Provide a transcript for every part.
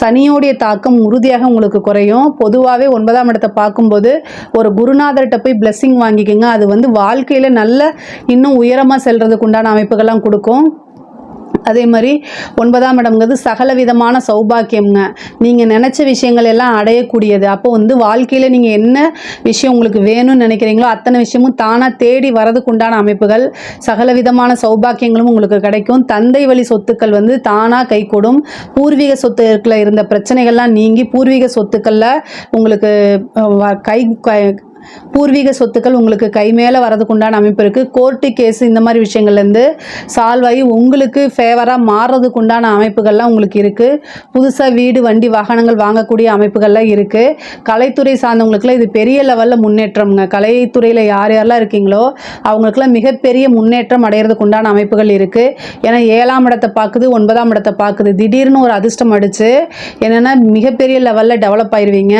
சனியோடைய தாக்கம் உறுதியாக உங்களுக்கு குறையும். பொதுவாகவே ஒன்பதாம் இடத்தை பார்க்கும்போது ஒரு குருநாதர்கிட்ட போய் blessing வாங்கிக்கோங்க. அது வந்து வாழ்க்கையில் நல்ல இன்னும் உயரமாக செல்றதுக்கு உண்டான அமைப்புகள்லாம் கொடுக்கும். அதே மாதிரி ஒன்பதாம் இடம்ங்கிறது சகல விதமான சௌபாக்கியம்ங்க. நீங்கள் நினச்ச விஷயங்கள் எல்லாம் அடையக்கூடியது. அப்போ வந்து வாழ்க்கையில் நீங்கள் என்ன விஷயம் உங்களுக்கு வேணும்னு நினைக்கிறீங்களோ அத்தனை விஷயமும் தானாக தேடி வரதுக்கு உண்டான அமைப்புகள் சகல விதமான சௌபாக்கியங்களும் உங்களுக்கு கிடைக்கும். தந்தை வழி சொத்துக்கள் வந்து தானாக கைகூடும் பூர்வீக சொத்துக்களில் இருந்த பிரச்சனைகள்லாம் நீங்கி பூர்வீக சொத்துக்களில் உங்களுக்கு கை கை- பூர்வீக சொத்துக்கள் உங்களுக்கு கை மேலே வரதுக்கு உண்டான அமைப்பு இருக்குது கோர்ட்டு கேஸ் இந்த மாதிரி விஷயங்கள்லேருந்து சால்வ் ஆகி உங்களுக்கு ஃபேவராக மாறுறதுக்கு உண்டான அமைப்புகள்லாம் உங்களுக்கு இருக்குது புதுசாக வீடு வண்டி வாகனங்கள் வாங்கக்கூடிய அமைப்புகள்லாம் இருக்குது கலைத்துறை சார்ந்தவங்களுக்குலாம் இது பெரிய லெவலில் முன்னேற்றம்ங்க. கலைத்துறையில் யார் யாரெல்லாம் இருக்கீங்களோ அவங்களுக்குலாம் மிகப்பெரிய முன்னேற்றம் அடையிறதுக்கு உண்டான அமைப்புகள் இருக்குது ஏன்னா ஏழாம் இடத்தை பார்க்குது ஒன்பதாம் இடத்தை பார்க்குது. திடீர்னு ஒரு அதிர்ஷ்டம் அடிச்சு என்னென்னா மிகப்பெரிய லெவலில் டெவலப் ஆயிடுவீங்க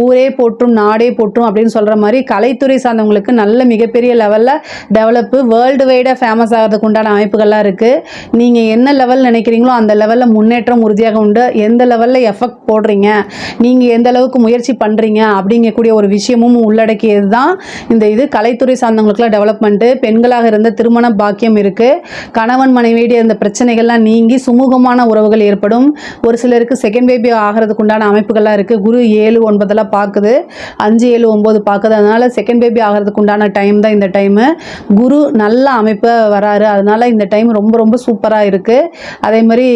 ஊரே போற்றும் நாடே போற்றும் அப்படின்னு சொல்கிற மாதிரி கலைத்துறை சார்ந்தவங்களுக்கு நல்ல மிகப்பெரிய லெவலில் டெவலப்பு வேர்ல்டு வைடாக ஃபேமஸ் ஆகிறதுக்கு உண்டான அமைப்புகள்லாம் இருக்குது நீங்கள் என்ன லெவல் நினைக்கிறீங்களோ அந்த லெவலில் முன்னேற்றம் உறுதியாக உண்டு. எந்த லெவலில் எஃபெக்ட் போடுறீங்க? நீங்கள் எந்த அளவுக்கு முயற்சி பண்ணுறீங்க அப்படிங்கக்கூடிய ஒரு விஷயமும் உள்ளடக்கியது தான் இந்த இது. கலைத்துறை சார்ந்தவங்களுக்குலாம் டெவலப்மெண்ட்டு பெண்களாக இருந்த திருமண பாக்கியம் இருக்குது கணவன் மனைவியுடைய இந்த பிரச்சனைகள்லாம் நீங்கி சுமூகமான உறவுகள் ஏற்படும். ஒரு சிலருக்கு செகண்ட் பேபி ஆகிறதுக்கு உண்டான அமைப்புகள்லாம் இருக்குது குரு ஏழு ஒன்பதெல்லாம் பார்க்குது. அஞ்சு ஏழு ஒம்பது பார்க்குது அதனால் செகண்ட் பேபி ஆகிறதுக்கு உண்டான டைம் தான் இந்த டைமு குரு நல்ல அமைப்பு வராரு. அதனால் இந்த டைம் ரொம்ப ரொம்ப சூப்பராக இருக்குது அதே மாதிரி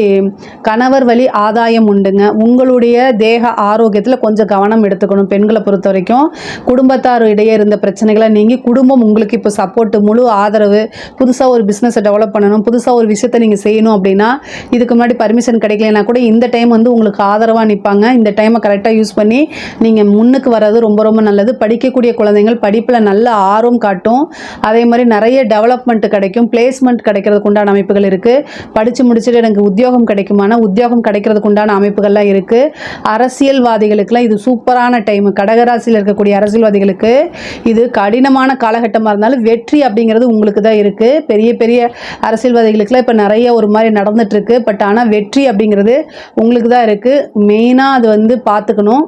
கணவர் வழி ஆதாயம் உண்டுங்க. உங்களுடைய தேக ஆரோக்கியத்தில் கொஞ்சம் கவனம் எடுத்துக்கணும் பெண்களை பொறுத்த வரைக்கும். குடும்பத்தார் இடையே இருந்த பிரச்சனைகளை நீங்கி குடும்பம் உங்களுக்கு இப்போ சப்போர்ட் முழு ஆதரவு புதுசாக ஒரு பிஸ்னஸை டெவலப் பண்ணணும் புதுசாக ஒரு விஷயத்தை நீங்கள் செய்யணும் அப்படின்னா இதுக்கு முன்னாடி பர்மிஷன் கிடைக்கலனா கூட இந்த டைம் வந்து உங்களுக்கு ஆதரவாக நிற்பாங்க இந்த டைமை கரெக்டாக யூஸ் பண்ணி நீங்கள் முன்னுக்கு வர்றது ரொம்ப ரொம்ப நல்லது. படிக்கக்கூடிய குழந்தைகள் படிப்பில் நல்ல ஆர்வம் காட்டும். அதே மாதிரி நிறைய டெவலப்மெண்ட் கிடைக்கும். பிளேஸ்மெண்ட் கிடைக்கிறதுக்கு உண்டான அமைப்புகள் இருக்குது படித்து முடிச்சுட்டு எனக்கு உத்தியோகம் கிடைக்குமானா உத்தியோகம் கிடைக்கிறதுக்கு உண்டான அமைப்புகள்லாம் இருக்குது அரசியல்வாதிகளுக்கெல்லாம் இது சூப்பரான டைம் கடகராசியில் இருக்கக்கூடிய அரசியல்வாதிகளுக்கு இது கடினமான காலகட்டமாக இருந்தாலும் வெற்றி அப்படிங்கிறது உங்களுக்கு தான் இருக்குது பெரிய பெரிய அரசியல்வாதிகளுக்குலாம் இப்போ நிறைய ஒரு மாதிரி நடந்துட்டு இருக்கு. பட் ஆனால் வெற்றி அப்படிங்கிறது உங்களுக்கு தான் இருக்குது மெயினாக அது வந்து பார்த்துக்கணும்.